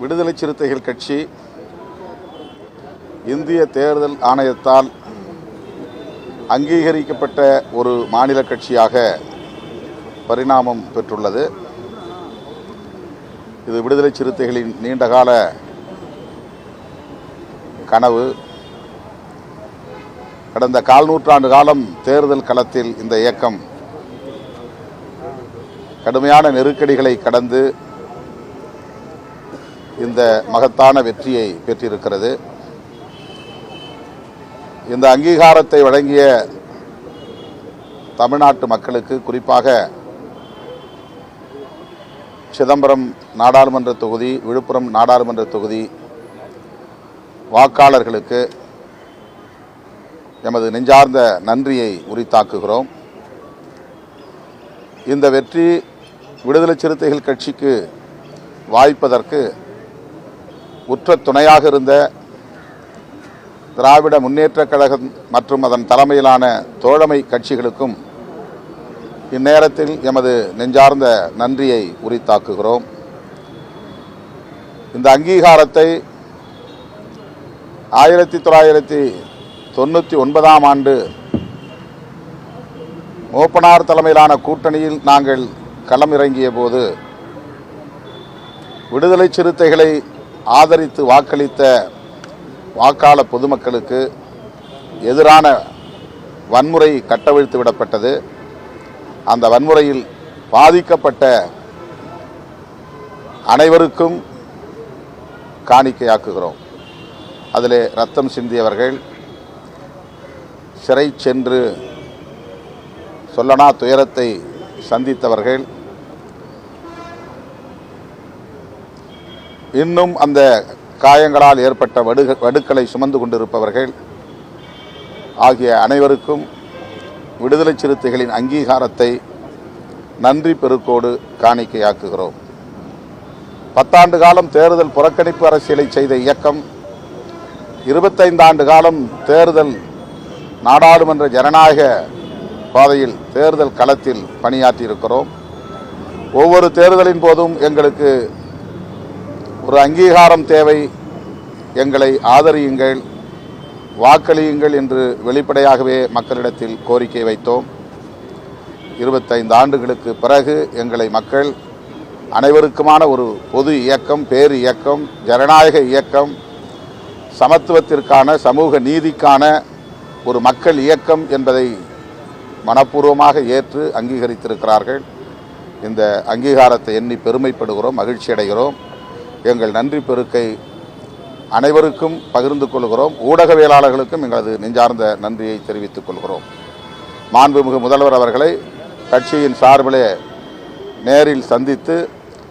விடுதலை சிறுத்தைகள் கட்சி இந்திய தேர்தல் ஆணையத்தால் அங்கீகரிக்கப்பட்ட ஒரு மாநில கட்சியாக பரிணாமம் பெற்றுள்ளது. இது விடுதலை சிறுத்தைகளின் நீண்டகால கனவு. கடந்த கால் நூற்றாண்டு காலம் தேர்தல் களத்தில் இந்த இயக்கம் கடுமையான நெருக்கடிகளை கடந்து இந்த மகத்தான வெற்றியை பெற்றிருக்கிறது. இந்த அங்கீகாரத்தை வழங்கிய தமிழ்நாட்டு மக்களுக்கு குறிப்பாக சிதம்பரம் நாடாளுமன்ற தொகுதி விழுப்புரம் நாடாளுமன்ற தொகுதி வாக்காளர்களுக்கு எமது நெஞ்சார்ந்த நன்றியை உரித்தாக்குகிறோம். இந்த வெற்றி விடுதலை சிறுத்தைகள் கட்சிக்கு வாய்ப்பதற்கு உற்ற துணையாக இருந்த திராவிட முன்னேற்றக் கழகம் மற்றும் அதன் தலைமையிலான தோழமை கட்சிகளுக்கும் இந்நேரத்தில் எமது நெஞ்சார்ந்த நன்றியை உரித்தாக்குகிறோம். இந்த அங்கீகாரத்தை ஆயிரத்தி தொள்ளாயிரத்தி தொண்ணூற்றி ஒன்பதாம் ஆண்டு மூப்பனார் தலைமையிலான கூட்டணியில் நாங்கள் களமிறங்கிய போது விடுதலை சிறுத்தைகளை ஆதரித்து வாக்களித்த வாக்காள பொதுமக்களுக்கு எதிரான வன்முறை கட்டவிழ்த்து விடப்பட்டது. அந்த வன்முறையில் பாதிக்கப்பட்ட அனைவருக்கும் காணிக்கையாக்குகிறோம். அதில் ரத்தம் சிந்தியவர்கள் சிறை சென்று சொல்லனா துயரத்தை சந்தித்தவர்கள் இன்னும் அந்த காயங்களால் ஏற்பட்ட வடு வடுக்களை சுமந்து கொண்டிருப்பவர்கள் ஆகிய அனைவருக்கும் விடுதலை சிறுத்தைகளின் அங்கீகாரத்தை நன்றி பெருக்கோடு காணிக்கையாக்குகிறோம். பத்தாண்டு காலம் தேர்தல் புறக்கணிப்பு அரசியலை செய்த இயக்கம் இருபத்தைந்து ஆண்டு காலம் தேர்தல் நாடாளுமன்ற ஜனநாயக பாதையில் தேர்தல் களத்தில் பணியாற்றியிருக்கிறோம். ஒவ்வொரு தேர்தலின் போதும் எங்களுக்கு ஒரு அங்கீகாரம் தேவை. எங்களை ஆதரியுங்கள். வாக்களியுங்கள் என்று வெளிப்படையாகவே மக்களிடத்தில் கோரிக்கை வைத்தோம். இருபத்தைந்து ஆண்டுகளுக்கு பிறகு எங்களை மக்கள் அனைவருக்குமான ஒரு பொது இயக்கம் பேர் இயக்கம் ஜனநாயக இயக்கம் சமத்துவத்திற்கான சமூக நீதிக்கான ஒரு மக்கள் இயக்கம் என்பதை மனப்பூர்வமாக ஏற்று அங்கீகரித்திருக்கிறார்கள். இந்த அங்கீகாரத்தை எண்ணி பெருமைப்படுகிறோம் மகிழ்ச்சி அடைகிறோம் எங்கள் நன்றி பெருக்கை அனைவருக்கும் பகிர்ந்து கொள்கிறோம். ஊடகவியலாளர்களுக்கும் எங்களது நெஞ்சார்ந்த நன்றியை தெரிவித்துக் கொள்கிறோம். மாண்புமிகு முதல்வர் அவர்களை கட்சியின் சார்பிலே நேரில் சந்தித்து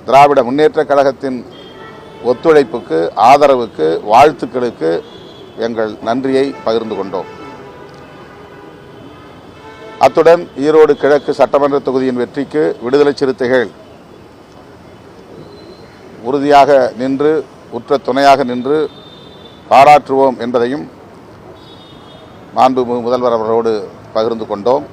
திராவிட முன்னேற்ற கழகத்தின் ஒத்துழைப்புக்கு ஆதரவுக்கு வாழ்த்துக்களுக்கு எங்கள் நன்றியை பகிர்ந்து கொண்டோம். அத்துடன் ஈரோடு கிழக்கு சட்டமன்ற தொகுதியின் வெற்றிக்கு விடுதலை சிறுத்தைகள் உறுதியாக நின்று உற்ற துணையாக நின்று பாராற்றுவோம் என்பதையும் மாண்புமிகு முதல்வர் அவர்களோடு பகிர்ந்து கொண்டோம்.